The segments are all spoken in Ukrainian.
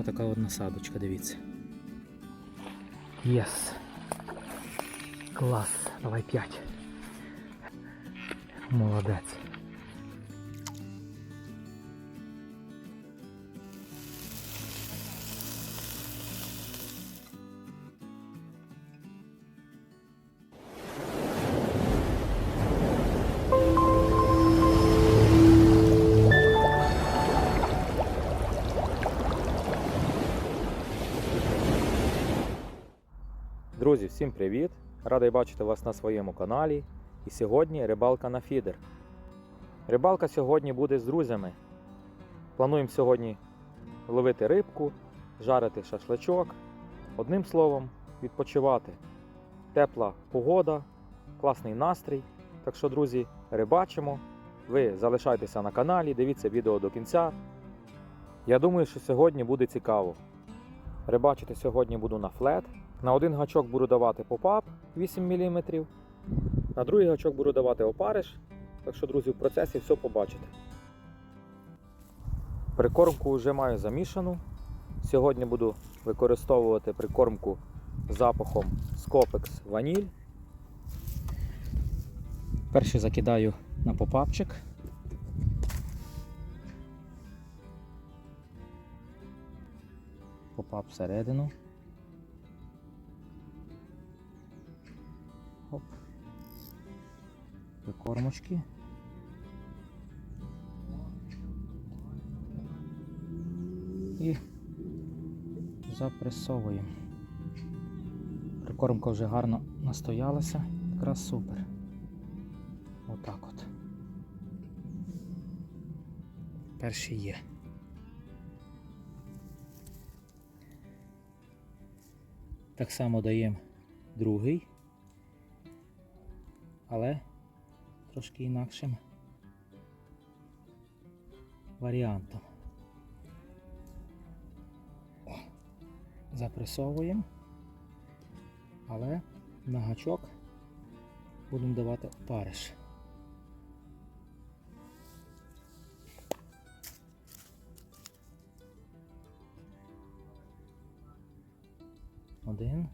Отака от насадочка, дивіться. Єс. Клас. Давай 5. Молодець. Друзі, всім привіт! Радий бачити вас на своєму каналі. І сьогодні рибалка на фідер. Рибалка сьогодні буде з друзями. Плануємо сьогодні ловити рибку, жарити шашличок. Одним словом, відпочивати. Тепла погода, класний настрій. Так що, друзі, рибачимо. Ви залишайтеся на каналі, дивіться відео до кінця. Я думаю, що сьогодні буде цікаво. Рибачити сьогодні буду на флет. На один гачок буду давати попап 8 мм, на другий гачок буду давати опариш. Так що, друзі, в процесі все побачите. Прикормку вже маю замішану. Сьогодні буду використовувати прикормку запахом Scopex Ваніль. Перший закидаю на попапчик. Попап всередину. Оп. Прикормочки. І запресовуємо. Прикормка вже гарно настоялася, якраз супер. Отак от. Перший є. Так само даємо другий але трошки інакшим варіантом. Запресовуємо, але на гачок будемо давати опариш. Один.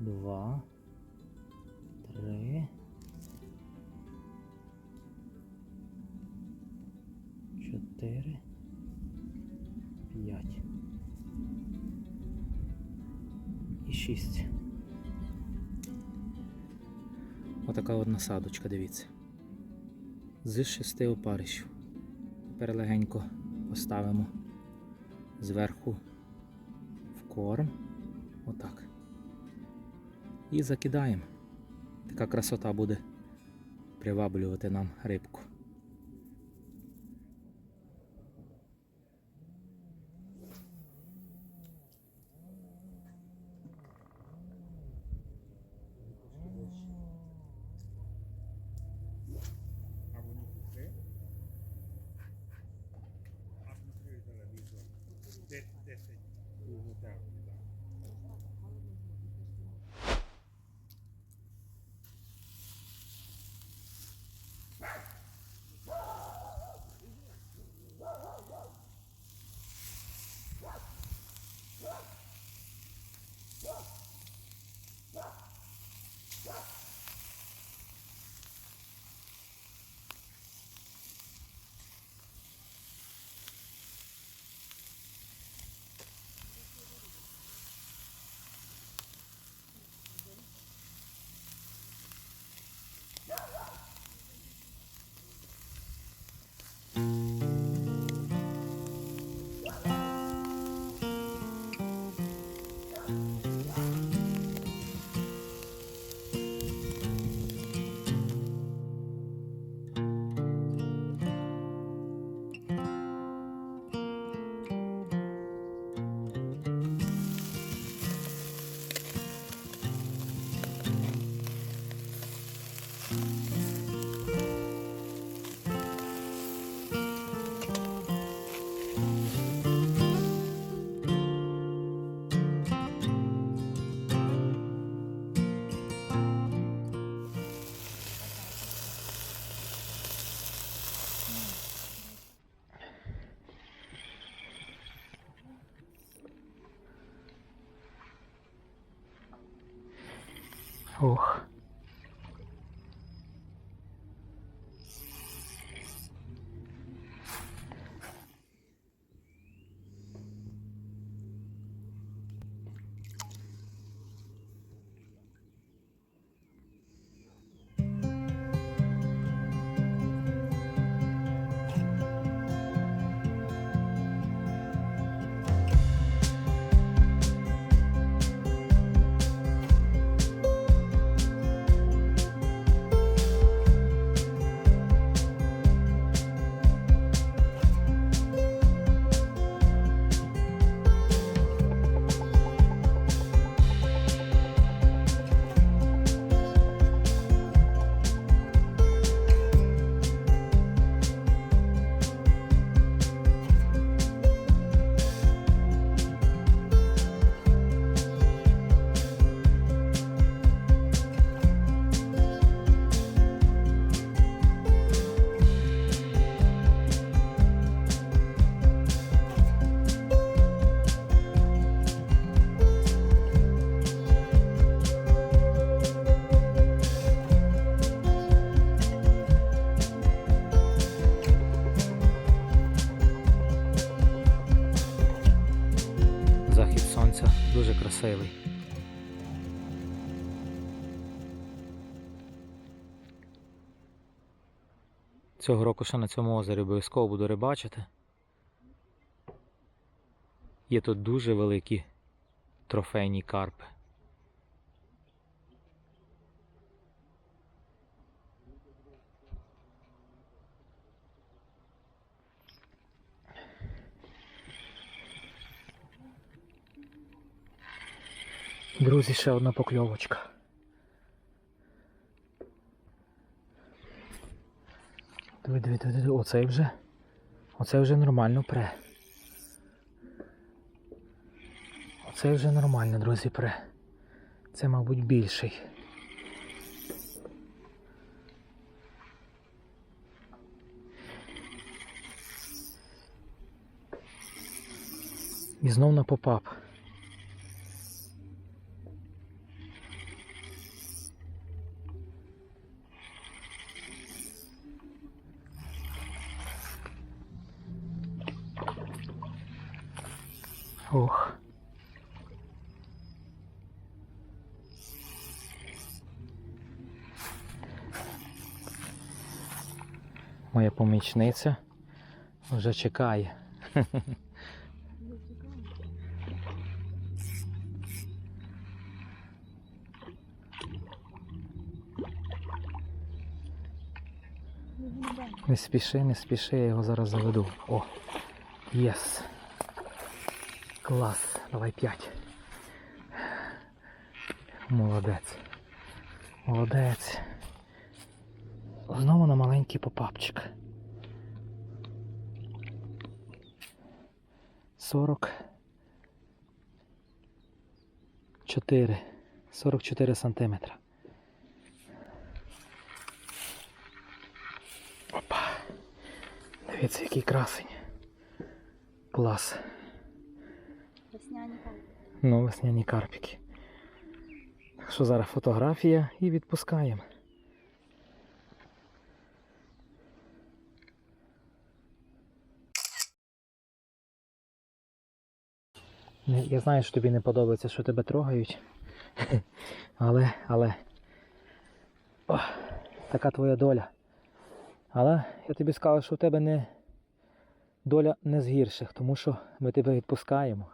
Два. 5 і 6. Отака от насадочка, дивіться. З шести опарищів. Тепер легенько поставимо зверху в корм. Отак. І закидаємо. Така красота буде приваблювати нам рибку. Ох. Цього року ще на цьому озері обов'язково буду рибачити. Є тут дуже великі трофейні карпи. Друзі, ще одна покльовочка. Диви, диви, диви, диви, оцей вже. Оцей вже нормально пре. Оцей вже нормально, друзі, пре. Це, мабуть, більший. І знов на попап. Моя помічниця вже чекає. Не спіши, не спіши, я його зараз заведу. О, єс. Клас, давай п'ять. Молодець. Молодець. Знову на маленький попапчик. 40. 4. 44 сантиметра. Опа. Дивіться, який красень. Клас. Весняні карпи. Ну, весняні карпіки. Так що зараз фотографія і відпускаємо. Я знаю, що тобі не подобається, що тебе трогають. Але, але. О, така твоя доля. Але я тобі скажу, що у тебе не доля не з гірших, тому що ми тебе відпускаємо.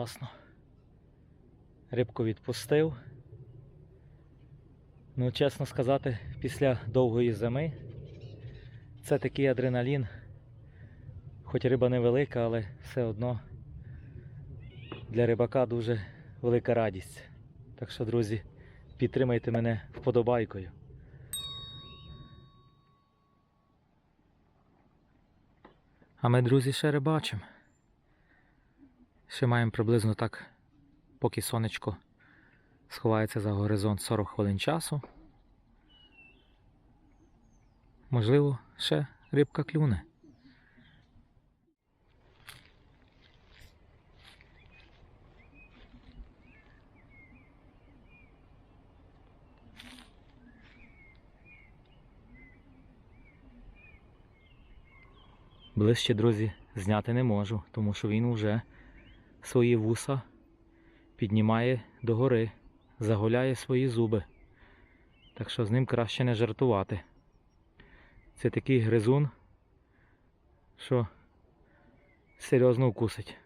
Класно. Рибку відпустив. Ну, чесно сказати, після довгої зими це такий адреналін. Хоч риба невелика, але все одно для рибака дуже велика радість. Так що, друзі, підтримайте мене вподобайкою. А ми, друзі, ще рибачимо. Ще маємо приблизно так, поки сонечко сховається за горизонт 40 хвилин часу. Можливо, ще рибка клюне. Ближче, друзі, зняти не можу, тому що він уже свої вуса піднімає догори, заголяє свої зуби. Так що з ним краще не жартувати. Це такий гризун, що серйозно вкусить.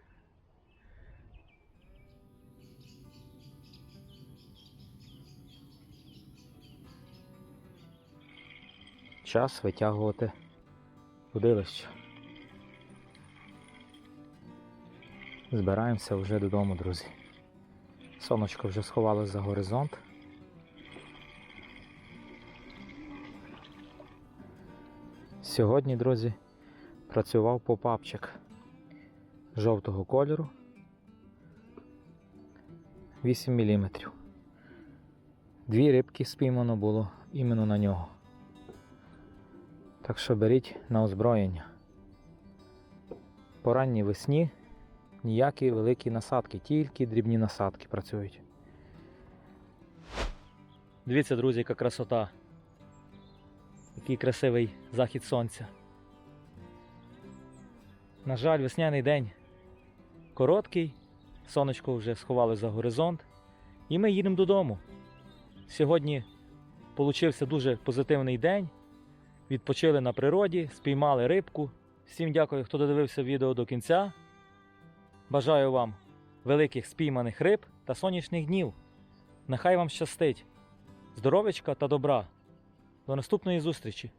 Час витягувати удилище. Збираємося вже додому, друзі. Сонечко вже сховалось за горизонт. Сьогодні, друзі, працював попапчик жовтого кольору 8 мм. Дві рибки спіймано було іменно на нього. Так що беріть на озброєння. По ранній весні ніякі великі насадки, тільки дрібні насадки працюють. Дивіться, друзі, яка красота. Який красивий захід сонця. На жаль, весняний день короткий, сонечко вже сховали за горизонт, і ми їдемо додому. Сьогодні получився дуже позитивний день. Відпочили на природі, спіймали рибку. Всім дякую, хто додивився відео до кінця. Бажаю вам великих спійманих риб та сонячних днів. Нехай вам щастить. Здоровечка та добра. До наступної зустрічі!